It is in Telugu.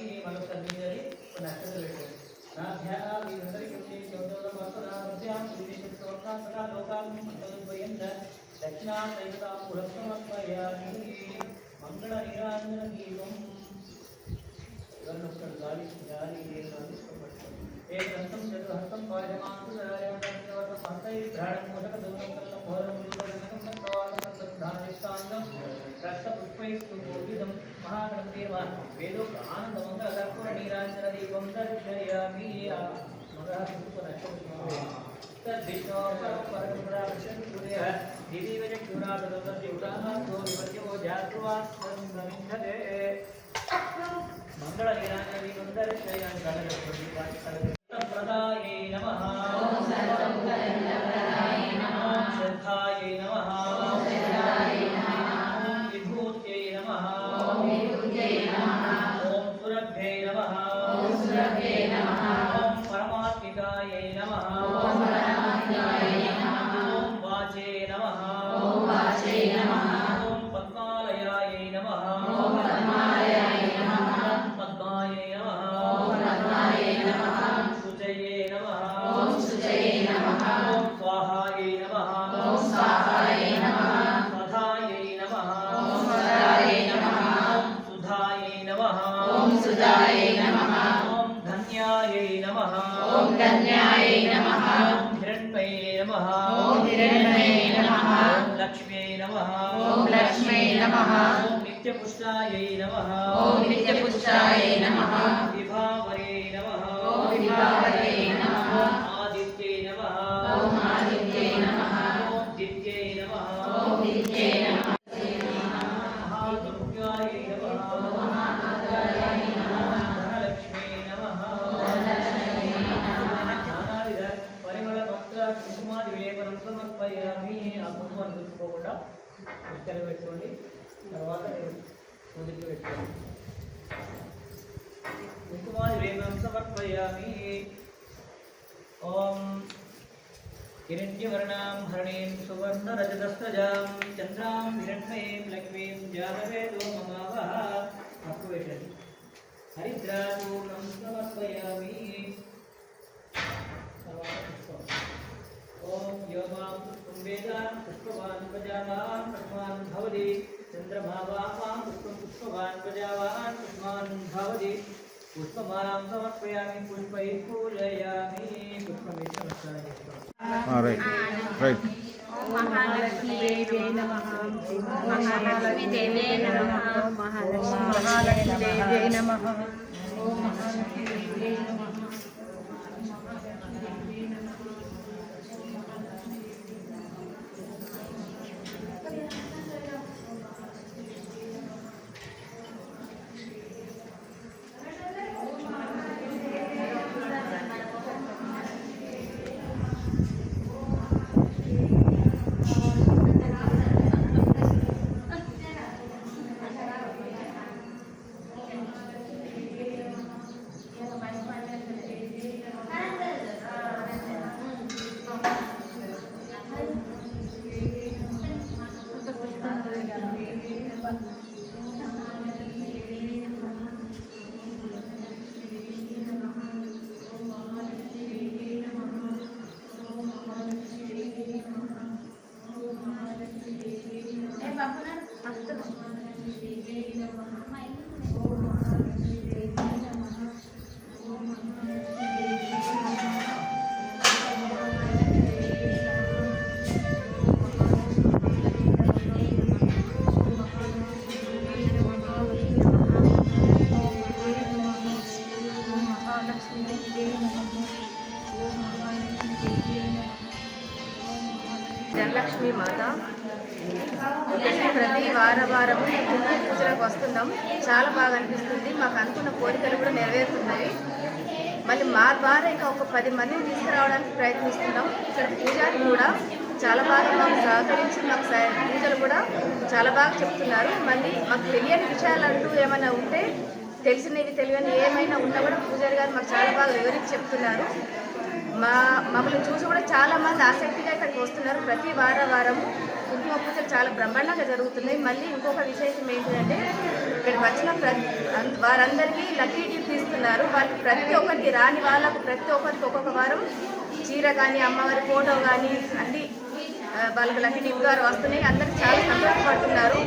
ಬನ್ನಿ ಈ ಮನಸ್ಸು ಅಂತೇಳಿ ಒಂದು ಅಕ್ಷರ ಇರ್ತದೆ ನಾ ಧ್ಯಾನ ಇವರೆಲ್ಲರಿಗೆ ಉದ್ದೇಶ ಮತ್ತು ನಾ ಮಧ್ಯಾಹ್ನ ಉದ್ದೇಶ ಸದಾ ಲೋಕಾತ್ಮಕಲ್ಪೆಯಿಂದ ದಕ್ಷಿಣಾ ಸಹಿತ ಪುರಸ್ಕಮತ್ವಯ ಮಂಗಳ ನಿರಾಂಜನ ದೀಪಂ ಇವರನ್ನೊಕ್ಕರು ಗಾಳಿ ಗಾಳಿ ಏನು ಏ ಹಂತಂ ಚತು ಹಂತಂ ಪಾಯಮಾಂತರಾಯ ಸಂತೈ ಧಾರಣ ಮೂಲಕ ದೌರ್ಯ వేదోక్త ఆనందమంగళ కర్పూర నీరాంజన దీపం దర్శయామి మగ మంగళ నీరాంజన దీపం దర్శయామి ప్రదాయే నమః. శ్రద్ధాయే నమః. ఓం సుధాయై నమః। ఓం ధన్యాయై నమః। ఓం ధన్యాయై నమః। ఓం హిరణ్మయే నమః। ఓం హిరణ్మయే నమః। ఓం లక్ష్మ్యై నమః। ఓం లక్ష్మీ నమః। ఓం నిత్యపుష్టాయై నమః। ఓం నిత్యపుష్టాయై నమః। విభావరే నమః। ఓం విభావరే నమః సమర్పయామి ఆ కుంకుమాన్ని చూసుకోకుండా ఇక్కడ పెట్టుకోండి. తర్వాత నేను ముందుకు పెట్టుకోండి కుంకుమాది సమర్పయామి ఓం హిరణ్యవర్ణాం హరణీం సువర్ణరజతస్రజాం చంద్రాం హిరణ్మయీం లక్ష్మీం జాతవేదో మమావహ. అప్పు పెట్టండి. హరిద్రాచూర్ణం సమర్పయామి. తర్వాత ఓం యోమాం పుష్పం వేద పుష్పవాన్ ప్రజావాన్ పుష్పాన్ భవతి. చంద్రమావాపాం పుష్పం పుష్పవాన్ ప్రజావాన్ పుష్పాన్ భవతి. పుష్పమాలాం సమర్పయామి పుష్పై పూజయామి పుష్పమిష్ట నమస్కారం చేసుకోండి రైట్. రైట్. మహాలక్ష్మీదేవే నమః. మహాలక్ష్మీదేవే నమః. మహాలక్ష్మీదేవే నమః. మాత ప్రతి వారం వారము కుంకుమ పూజలకు వస్తున్నాం. చాలా బాగా అనిపిస్తుంది. మాకు అనుకున్న కోరికలు కూడా నెరవేరుతున్నాయి. మళ్ళీ మా ద్వారా ఇంకా ఒక పది మందిని తీసుకురావడానికి ప్రయత్నిస్తున్నాం. ఇక్కడ పూజారి కూడా చాలా బాగా మాకు సహకరించి మాకు పూజలు కూడా చాలా బాగా చెప్తున్నారు. మళ్ళీ మాకు తెలియని విషయాలు అంటూ ఏమైనా ఉంటే తెలిసినవి తెలియని ఏమైనా ఉన్నా కూడా పూజారి గారు మాకు చాలా బాగా వివరించి చెప్తున్నారు. మా మమ్మల్ని చూసి కూడా చాలామంది ఆసక్తిగా ఇక్కడికి వస్తున్నారు. ప్రతి వారం వారము కుంకుమ పూజలు చాలా బ్రహ్మాండంగా జరుగుతున్నాయి మళ్ళీ ఇంకొక విశేషం ఏంటంటే ఇక్కడ వచ్చిన ప్రతి వారందరికీ లక్కీ గిఫ్ట్ ఇస్తున్నారు. వాళ్ళకి ప్రతి ఒక్కరికి రాని వాళ్ళకు ప్రతి ఒక్కరికి ఒక్కొక్క వారం చీర కానీ అమ్మవారి ఫోటో కానీ అన్ని వాళ్ళకి లక్కీ గిఫ్ట్ ద్వారా వస్తున్నాయి. అందరికి చాలా సంతోషపడుతున్నారు.